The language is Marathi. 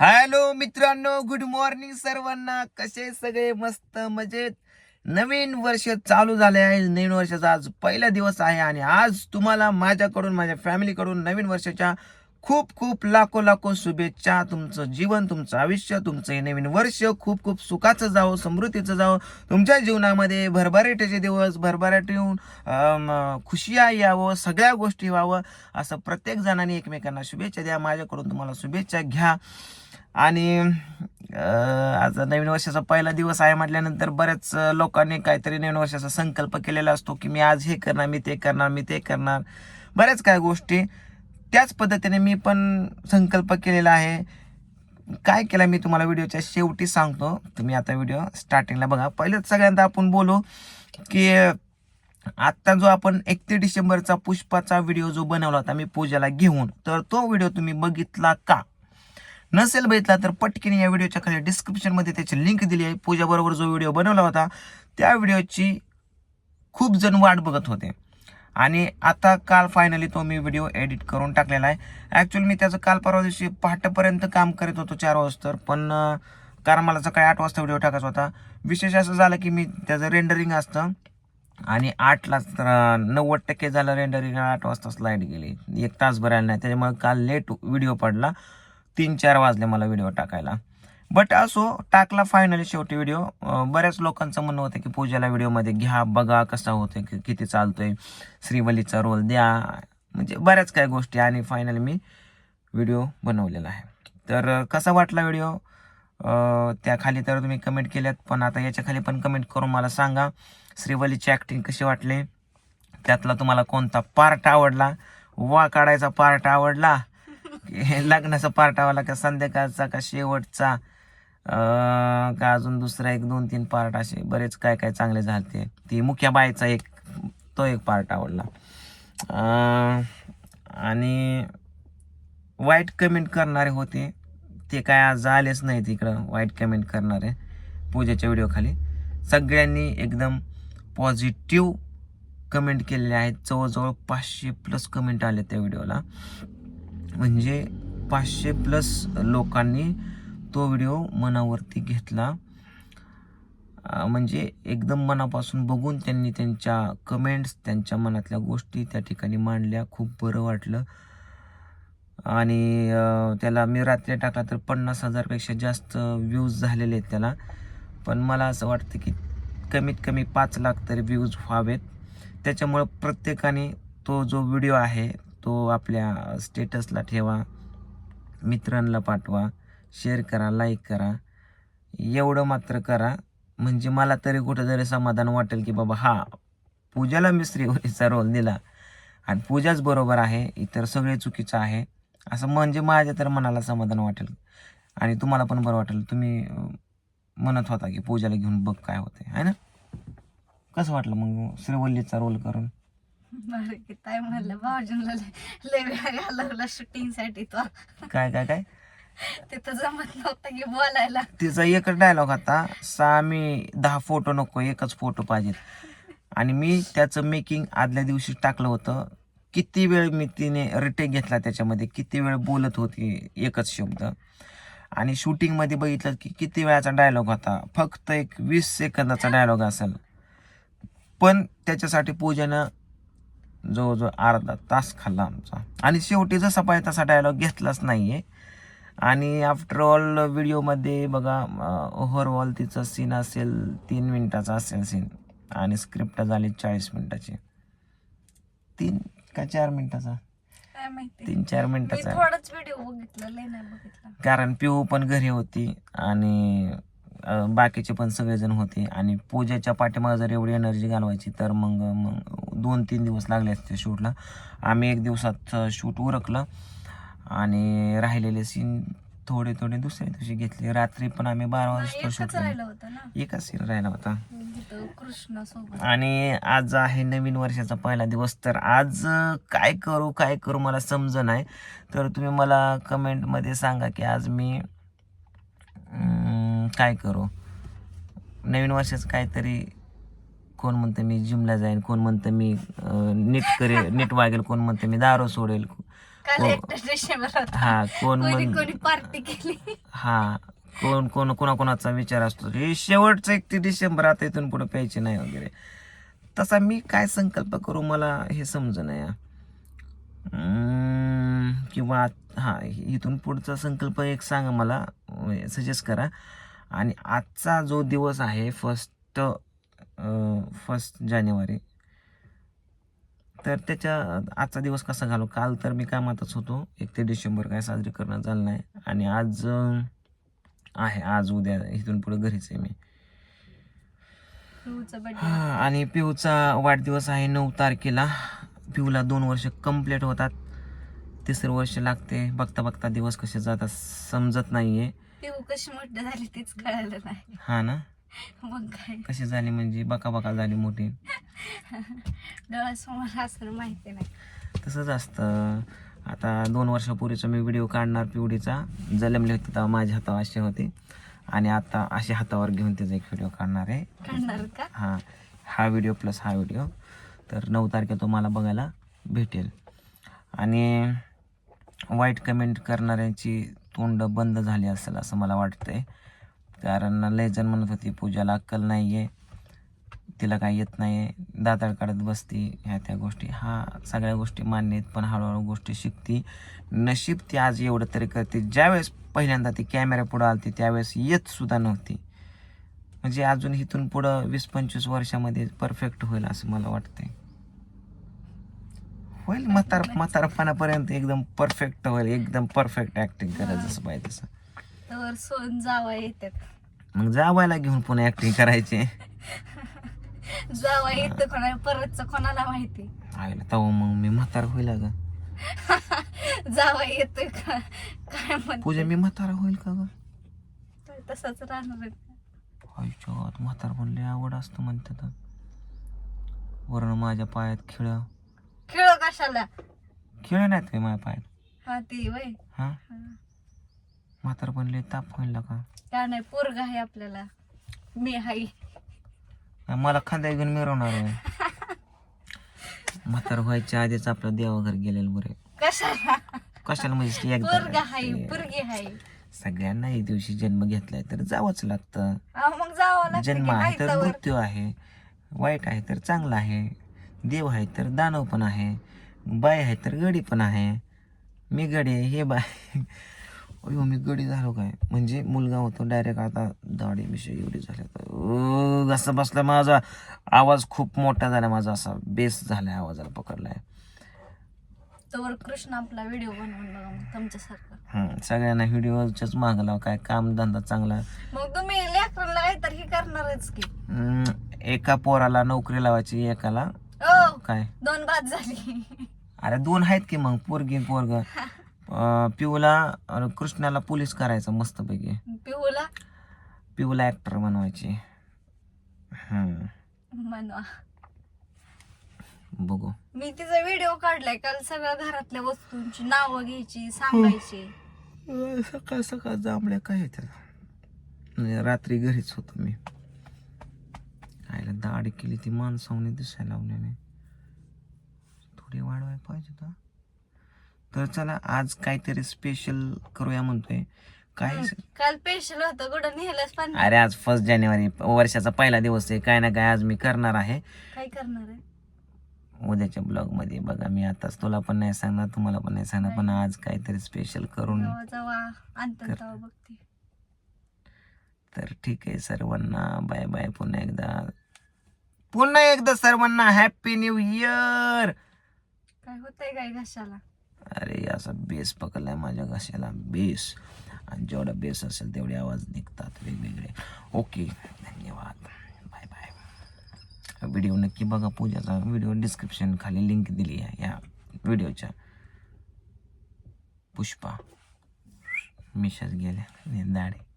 हॅलो मित्रांनो गुड मॉर्निंग सर्वांना. कसे सगळे? मस्त मजेत. नवीन वर्ष चालू झाले आहे. नवीन वर्षाचा आज पहिला दिवस आहे आणि आज तुम्हाला माझ्याकडून माझ्या फॅमिलीकडून नवीन वर्षाच्या खूप खूप लाखो लाखो शुभेच्छा. तुमचं जीवन तुमचं आयुष्य तुमचं हे नवीन वर्ष खूप खूप सुखाचं जावं समृद्धीचं जावं. तुमच्या जीवनामध्ये भरभराटीचे दिवस भरभराट येऊन खुशिया यावं सगळ्या गोष्टी व्हावं. असं प्रत्येक जणांनी एकमेकांना शुभेच्छा द्या. माझ्याकडून तुम्हाला शुभेच्छा घ्या. आणि आज नवीन वर्षाचा पहिला दिवस आहे म्हटल्यानंतर बऱ्याच लोकांनी काहीतरी नवीन वर्षाचा संकल्प केलेला असतो की मी आज हे करणार मी ते करणार मी ते करणार. बऱ्याच काय गोष्टी. त्याच पद्धतीने मी पण संकल्प केलेला आहे. काय केलं मी तुम्हाला व्हिडिओच्या शेवटी सांगतो. तुम्ही आता व्हिडिओ स्टार्टिंगला बघा. पहिलेच सगळ्यांदा आपण बोलू की आत्ता जो आपण एकतीस डिसेंबरचा पुष्पाचा व्हिडिओ जो बनवला होता मी पूजेला घेऊन तर तो व्हिडिओ तुम्ही बघितला का? नसेल बघितला तर पटकीने या व्हिडिओच्या खाली डिस्क्रिप्शनमध्ये त्याची लिंक दिली आहे. पूजाबरोबर जो व्हिडिओ बनवला होता त्या व्हिडिओची खूप जण वाट बघत होते. आणि आता काल फायनली तो मी व्हिडिओ एडिट करून टाकलेला आहे. ॲक्च्युअली मी त्याचं काल परवा दिवशी पहाटेपर्यंत काम करत होतो चार वाजता पण कारण मला सकाळी आठ वाजता व्हिडिओ टाकायचा होता. विशेष असं झालं की मी त्याचं रेंडरिंग असतं आणि आठला तर नव्वद टक्के झालं रेंडरिंग आठ वाजता स्लाईड गेली. एक तास भरायला नाही. त्याच्यामुळे काल लेट व्हिडिओ पडला. तीन चार वाजले मला व्हिडिओ टाकायला. बट असो टाकला फायनली शेवटी व्हिडिओ बऱ्याच लोकांचं म्हणणं होतं की पूजाला व्हिडिओमध्ये घ्या बघा कसा होतोय की किती चालतोय. श्रीवलीचा रोल द्या. म्हणजे बऱ्याच काही गोष्टी. आणि फायनली मी व्हिडिओ बनवलेला आहे. तर कसा वाटला व्हिडिओ त्या खाली तर तुम्ही कमेंट केल्यात पण आता याच्या खाली पण कमेंट करून मला सांगा. श्रीवलीची ॲक्टिंग कशी वाटली? त्यातला तुम्हाला कोणता पार्ट आवडला? वा काढायचा पार्ट आवडला? हे लग्नाचा पार्ट आवडला का संध्याकाळचा का शेवटचा? का अजून दुसरा एक दोन तीन पार्ट असे बरेच काय काय चांगले झाले ती मुख्या बायचा एक तो एक पार्ट आवडला. आणि वाईट कमेंट करणारे होते. ते काय आज आलेच नाही तिकडं वाईट कमेंट करणारे पूजेच्या व्हिडिओखाली सगळ्यांनी एकदम पॉझिटिव्ह कमेंट केलेले आहेत. जवळजवळ पाचशे प्लस कमेंट आले त्या व्हिडिओला म्हणजे पाचशे प्लस लोकांनी तो व्हिडिओ मनावरती घेतला. म्हणजे एकदम मनापासून बघून त्यांनी त्यांच्या कमेंट्स त्यांच्या मनातल्या गोष्टी त्या ठिकाणी मांडल्या. खूप बरं वाटलं. आणि त्याला मी रात्री टाकला तर पन्नास हजारपेक्षा जास्त व्ह्यूज झालेले आहेत त्याला. पण मला असं वाटतं की कमीत कमी पाच लाख तरी व्ह्यूज व्हावेत. त्याच्यामुळं प्रत्येकाने तो जो व्हिडिओ आहे तो आपल्या स्टेटसला ठेवा मित्रांना पाठवा शेअर करा लाईक करा. एवढं मात्र करा. म्हणजे मला तरी कुठंतरी समाधान वाटेल की बाबा हा पूजाला मी श्रीवरीचा रोल दिला. आणि पूजाच बरोबर आहे इतर सगळे चुकीचं आहे. असं म्हणजे माझ्या तर मनाला समाधान वाटेल. आणि तुम्हाला पण बरं वाटेल. तुम्ही म्हणत होता की पूजाला घेऊन बघ काय होते आहे ना? कसं वाटलं मग श्रीवल्लीचा रोल करून? बरं की ताई म्हणलं भाऊजींना लय लय वेळ घालवला शूटिंगसाठी तो. काय काय काय? तिथं जमत नव्हतं की बोलायला. तिचा एकच डायलॉग होता सहा मी दहा फोटो नको एकच फोटो पाहिजेत. आणि मी त्याचं मेकिंग आदल्या दिवशी टाकलं होतं. किती वेळ मी तिने रिटेक घेतला त्याच्यामध्ये किती वेळ बोलत होती एकच शब्द. आणि शूटिंगमध्ये बघितलं की किती वेळाचा डायलॉग होता फक्त एक वीस सेकंदाचा डायलॉग असेल. पण त्याच्यासाठी पूजानं जवळजवळ अर्धा तास खाल्ला आमचा. आणि शेवटी जसा पाहिजे तसा डायलॉग घेतलाच नाही आहे आणि आफ्टर ऑल व्हिडिओमध्ये बघा ओव्हरऑल तिचं सीन असेल तीन मिनिटाचा असेल सीन आणि स्क्रिप्ट झाली चाळीस मिनिटाची. तीन का चार मिनिटाचा? तीन चार मिनिटाचा. कारण पिऊ पण घरी होती. आणि बाकीचे पण सगळेजण होते. आणि पूजेच्या पाठीमागे जर एवढी एनर्जी घालवायची तर मग मग दोन तीन दिवस लागले असते शूटला. आम्ही एक दिवसात शूट उरकलं आणि राहिलेले सीन थोडे थोडे दुसऱ्या दिवशी घेतले. रात्री पण आम्ही बारा वाजता शूट एकच सीन राहिला होता. आणि आज आहे नवीन वर्षाचा पहिला दिवस. तर आज काय करू काय करू मला समज नाही. तर तुम्ही मला कमेंटमध्ये सांगा की आज मी काय करू? नवीन वर्षाचं काहीतरी कोण म्हणतं मी जिमला जाईन कोण म्हणतं मी अं, नीट करेल नीट वागेल कोण म्हणतं मी दारू सोडेल. काल हो. एकटा डिसेंबर होता. हा कोण कोणी म्हण कोणी पार्टी केली. हा कोण कोण कोणाकोणाचा विचार असतो. हे शेवटचं एकतीस डिसेंबर आता इथून पुढे प्यायचे नाही वगैरे. तसा मी काय संकल्प करू मला हे समज नाही किंवा हा इथून पुढचा संकल्प एक सांगा मला सजेस्ट करा. आणि आजचा जो दिवस आहे फर्स्ट फर्स्ट जानेवारी. तर त्याच्या आजचा दिवस कसा घालू काल तर मी कामातच होतो. एक ते डिसेंबर काय साजरी करणं झालं नाही. आणि आज आहे. आज उद्या इथून पुढे घरीच आहे मी. हा, आणि पिऊचा वाढदिवस आहे नऊ तारखेला. पिऊला दोन वर्ष कंप्लीट होतात. तिसरं वर्ष लागते. बघता बघता दिवस कसे जातात समजत नाहीये. पिऊ कशी मोठी झाली तीच कळालं नाही. हा ना? मग काय? कशी झाली म्हणजे बका बका झाली मोठी? डोळ्यासमोर माहिती नाही. तसंच असतं. आता दोन वर्षापूर्वीचा मी व्हिडिओ काढणार पिवडीचा. जलमले होते तेव्हा माझ्या हातावर असे होते. आणि आता असे हातावर घेऊन त्याचा एक व्हिडिओ काढणार आहे. काढणार का? हा. हा व्हिडिओ प्लस हा व्हिडिओ. तर नऊ तारखेला तुम्हाला बघायला भेटेल. आणि वाईट कमेंट करणाऱ्यांची तोंड बंद झाली असेल असं मला वाटतंय. कारण लयजण म्हणत होती पूजाला अक्कल नाही आहे तिला काय येत नाही आहे दाताळ काढत बसती ह्या त्या गोष्टी. हा सगळ्या गोष्टी मान्य आहेत पण हळूहळू गोष्टी शिकती. नशीब ती आज एवढं तरी करते. ज्यावेळेस पहिल्यांदा ती कॅमेरा पुढं आलती त्यावेळेस येत सुद्धा नव्हती. म्हणजे अजून इथून पुढं वीस पंचवीस वर्षामध्ये परफेक्ट होईल असं मला वाटतंय. होईल. म्हातार म्हातारपणापर्यंत एकदम परफेक्ट होईल. एकदम परफेक्ट ऍक्टिंग करत जसं पाहिजे तसं. तर सोन जावा येतात मग जावायला घेऊन पुन्हा ऍक्टिंग करायची. जावा येतं कोणा परतच कोणाला माहिती? आईला तेव्हा मग मी म्हातार होईल ग जावा येतोय का? काय म्हणते? पूजा मी म्हातारा होईल का ग? तसंच राहणार आहे. गावात म्हातार म्हणले आवड असतं म्हणतात. वरण माझ्या पायात खिळ. खेळ कशाला खिळ नाहीत काय माझ्या पायात. हा ती वय. हा? म्हातार बनले ताप होईल का त्या नाही पोरग आहे आपल्याला. मी हाय मला खांद्या घेऊन मिरवणार आहे. म्हातार व्हायच्या आधीच आपलं देवाघर गेलेलं बरे कशाला? कशाला म्हणजे पोरग हाय पोरगी हाय सगळ्यांना एक दिवशी जन्म घेतलाय तर जावंच लागतं. मग जावं लागतं जन्म आहे तर. मृत्यू आहे. वाईट आहे तर चांगला आहे. देव आहे तर दानव पण आहे बाय आहे तर गडी पण आहे. मी गडी आहे हे बाय अयो मी गडी झालो काय? म्हणजे मुलगा होतो डायरेक्ट आता दाढी विषय एवढी झाली आता असं बसला माझा. आवाज खूप मोठा झाला माझा असा बेस झालाय आवाजाला पकडलाय. तवर कृष्ण आपला व्हिडिओ बनवून बघा मग तुमच्यासारखं. हम्म, सगळ्यांना व्हिडिओच्याच मागला काय काम धंदा चांगला. मग तुम्ही लेकरांना तर हे करणारच की. हम्म, एका पोराला नोकरी लावायची एकाला काय? दोन बाद झाली. अरे दोन आहेत की मग पोरगी पोरग. पिऊला कृष्णाला पोलीस करायचं मस्तपैकी. पिहूला पिऊला ऍक्टर बनवायची. हम्म, म्हणवा बघू. मी तिचा व्हिडिओ काढलाय काल सगळ्या घरातल्या वस्तूंची नावं घ्यायची सांगायची. सकाळ सकाळ जांभळ्या काय येतात म्हणजे रात्री घरीच होतो मी. आईला दाढी केली ती माणसावने दिसायला लावल्याने थोडी वाढवाय पाहिजे तर तर चला आज काहीतरी स्पेशल करूया म्हणतोय. काय काल स्पेशल होतं कुठं नेलंच पण अरे आज फर्स्ट जानेवारी वर्षाचा पहिला दिवस आहे. काय ना काय आज मी करणार आहे. काय करणार आहे? उद्याच्या ब्लॉगमध्ये बघा मी आताच तुला पण नाही सांगणार तुम्हाला पण नाही सांगणार पण आज काहीतरी स्पेशल करून तर ठीक आहे सर्वांना बाय बाय पुन्हा एकदा. पुन्हा एकदा सर्वांना हॅपी न्यू इयर काय होतंय काय घशाला? अरे असा बेस पकडलाय माझ्या घशाला बेस. आणि जेवढा बेस असेल तेवढे आवाज निघतात वेगवेगळे. ओके धन्यवाद. बाय बाय व्हिडिओ नक्की बघा पूजाचा. व्हिडिओ डिस्क्रिप्शन खाली लिंक दिली आहे या व्हिडिओच्या. पुष्पा मिशाच गेल्या. दाढे.